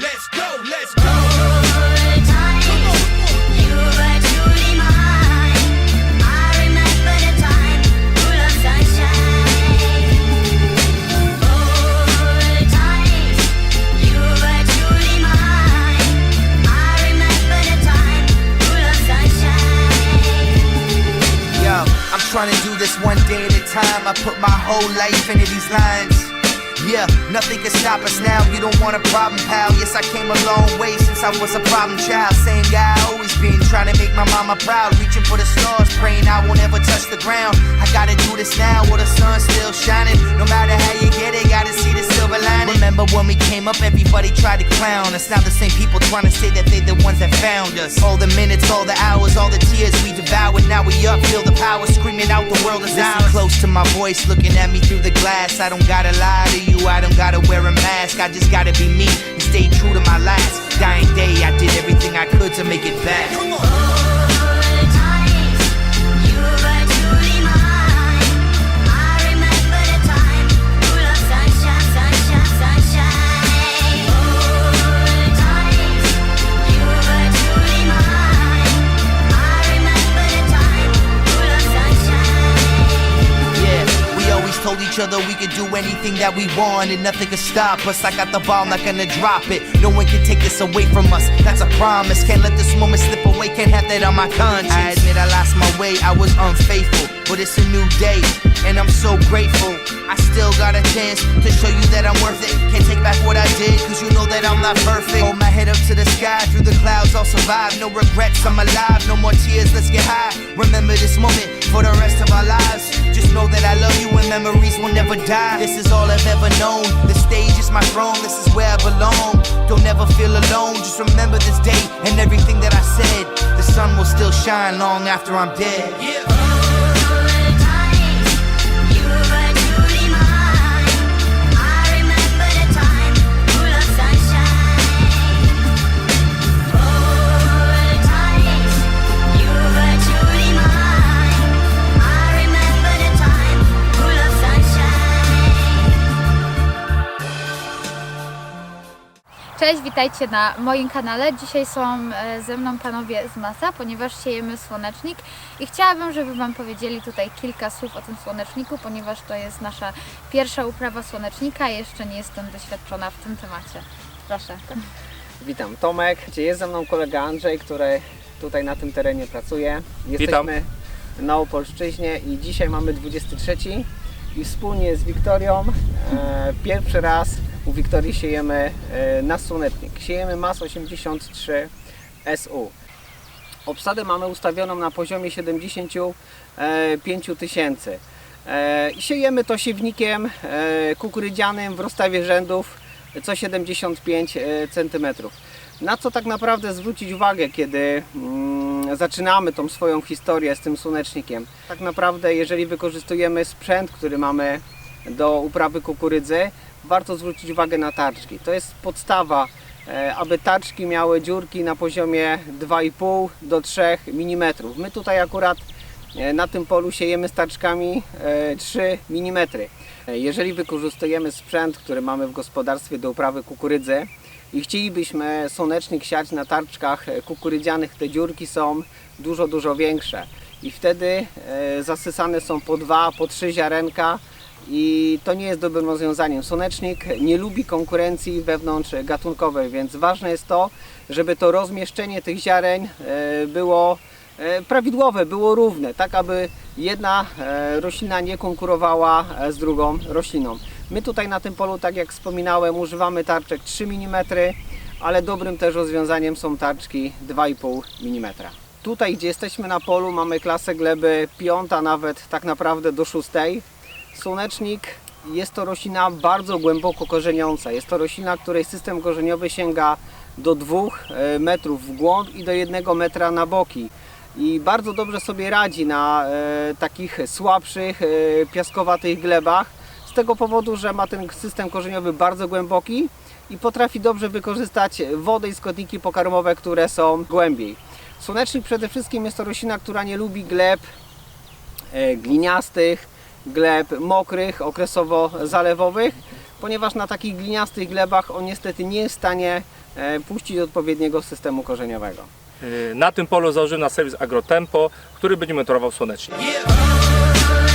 Let's go, let's go. Old times, you were truly mine. I remember the time full of sunshine. Old times, you were truly mine. I remember the time full of sunshine. Yo, I'm trying to do this one day at a time. I put my whole life into these lines. Yeah, nothing can stop us now. You don't want a problem, pal. Yes, I came a long way since I was a problem child. Same guy I always been, trying to make my mama proud. Reaching for the stars, praying I won't ever touch the ground. I gotta do this now while the sun's still shining. No matter how you get it, gotta see the silver lining. Remember when we came up, everybody tried to clown us. Now the same people trying to say that they the ones that found us. All the minutes, all the hours, all the tears we devoured. Now we up, feel the power, screaming out the world is ours. Listen Close to my voice, looking at me through the glass. I don't gotta lie to you, I don't gotta wear a mask. I just gotta be me and stay true to my last dying day. I did everything I could to make it back. Each other we could do anything that we want and nothing could stop us. I got the ball, not gonna drop it. No one can take this away from us. That's a promise. Can't let this moment slip away. Can't have that on my conscience. I admit I lost my way. I was unfaithful, but it's a new day, and I'm so grateful. I still got a chance to show you that I'm worth it. Can't take back what I did, cause you know that I'm not perfect. Hold my head up to the sky, through the clouds, I'll survive. No regrets, I'm alive. No more tears, let's get high. Remember this moment for the rest of our lives. Die. This is all I've ever known. The stage is my throne, this is where I belong. Don't ever feel alone, just remember this day and everything that I said. The sun will still shine long after I'm dead. Yeah. Cześć, witajcie na moim kanale. Dzisiaj są e, ze mną panowie z Masa, ponieważ siejemy słonecznik i chciałabym, żeby Wam powiedzieli tutaj kilka słów o tym słoneczniku, ponieważ to jest nasza pierwsza uprawa słonecznika i jeszcze nie jestem doświadczona w tym temacie. Proszę. Witam, Tomek. Jest ze mną kolega Andrzej, który tutaj na tym terenie pracuje. Jesteśmy na Opolszczyźnie i dzisiaj mamy 23 i wspólnie z Wiktorią e, pierwszy raz u Wiktorii siejemy e, na słonecznik. Siejemy MAS 83 SU. Obsadę mamy ustawioną na poziomie 75 tysięcy. E, siejemy to siewnikiem e, kukurydzianym w rozstawie rzędów co 75 cm. Na co tak naprawdę zwrócić uwagę, kiedy mm, zaczynamy tą swoją historię z tym słonecznikiem? Tak naprawdę, jeżeli wykorzystujemy sprzęt, który mamy do uprawy kukurydzy, warto zwrócić uwagę na tarczki. To jest podstawa, e, aby tarczki miały dziurki na poziomie 2,5 do 3 mm. My tutaj akurat e, na tym polu siejemy staczkami e, 3 mm. E, Jeżeli wykorzystujemy sprzęt, który mamy w gospodarstwie do uprawy kukurydzy i chcielibyśmy słonecznik siać na tarczkach kukurydzianych, te dziurki są dużo, dużo większe i wtedy zasysane są po dwa, po trzy ziarenka i to nie jest dobrym rozwiązaniem. Słonecznik nie lubi konkurencji wewnątrz gatunkowej, więc ważne jest to, żeby to rozmieszczenie tych ziaren e, było e, prawidłowe, było równe, tak aby jedna e, roślina nie konkurowała z drugą rośliną. My tutaj na tym polu, tak jak wspominałem, używamy tarczek 3 mm, ale dobrym też rozwiązaniem są tarczki 2,5 mm. Tutaj, gdzie jesteśmy na polu, mamy klasę gleby piąta, nawet tak naprawdę do szóstej. Słonecznik jest to roślina bardzo głęboko korzeniąca. Jest to roślina, której system korzeniowy sięga do 2 metrów w głąb i do 1 metra na boki. I bardzo dobrze sobie radzi na e, takich słabszych, e, piaskowatych glebach. Z tego powodu, że ma ten system korzeniowy bardzo głęboki i potrafi dobrze wykorzystać wodę i składniki pokarmowe, które są głębiej. Słonecznik przede wszystkim jest to roślina, która nie lubi gleb e, gliniastych, gleb mokrych, okresowo zalewowych, ponieważ na takich gliniastych glebach on niestety nie jest w stanie e, puścić odpowiedniego systemu korzeniowego. Y, Na tym polu założymy na serwis Agrotempo, który będzie monitorował słonecznik. Yeah.